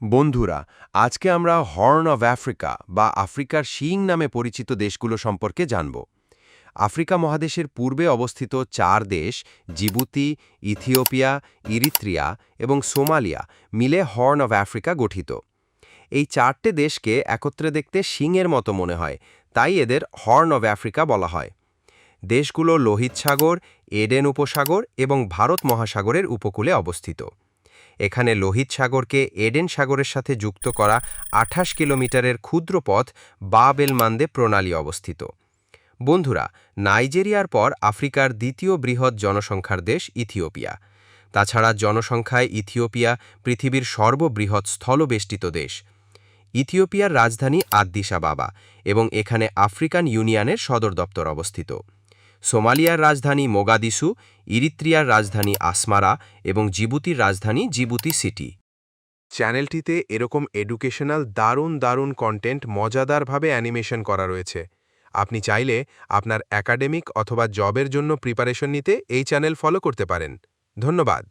বন্ধুরা, আজকে আমরা হর্ন অব আফ্রিকা বা আফ্রিকার শিং নামে পরিচিত দেশগুলো সম্পর্কে জানব। আফ্রিকা মহাদেশের পূর্বে অবস্থিত চার দেশ জিবুতি, ইথিওপিয়া, ইরিত্রিয়া এবং সোমালিয়া মিলে হর্ন অব আফ্রিকা গঠিত। এই চারটে দেশকে একত্রে দেখতে শিংয়ের মতো মনে হয়, তাই এদের হর্ন অব আফ্রিকা বলা হয়। দেশগুলো লোহিত সাগর, এডেন উপসাগর এবং ভারত মহাসাগরের উপকূলে অবস্থিত। এখানে লোহিত সাগরকে এডেন সাগরের সাথে যুক্ত করা আঠাশ কিলোমিটারের ক্ষুদ্র পথ বাবেল মান্দে প্রণালী অবস্থিত। বন্ধুরা, নাইজেরিয়ার পর আফ্রিকার দ্বিতীয় বৃহৎ জনসংখ্যার দেশ ইথিওপিয়া। তাছাড়া জনসংখ্যায় ইথিওপিয়া পৃথিবীর সর্ববৃহৎ স্থলবেষ্টিত দেশ। ইথিওপিয়ার রাজধানী আদ্দিসা বাবা এবং এখানে আফ্রিকান ইউনিয়নের সদর দপ্তর অবস্থিত। সোমালিয়ার রাজধানী মোগাদিসু, ইরিত্রিয়ার রাজধানী আসমারা এবং জিবুতির রাজধানী জিবুতি সিটি। চ্যানেলটিতে এরকম এডুকেশনাল দারুণ দারুণ কন্টেন্ট মজাদারভাবে অ্যানিমেশন করা রয়েছে। আপনি চাইলে আপনার একাডেমিক অথবা জবের জন্য প্রিপারেশন নিতে এই চ্যানেল ফলো করতে পারেন। ধন্যবাদ।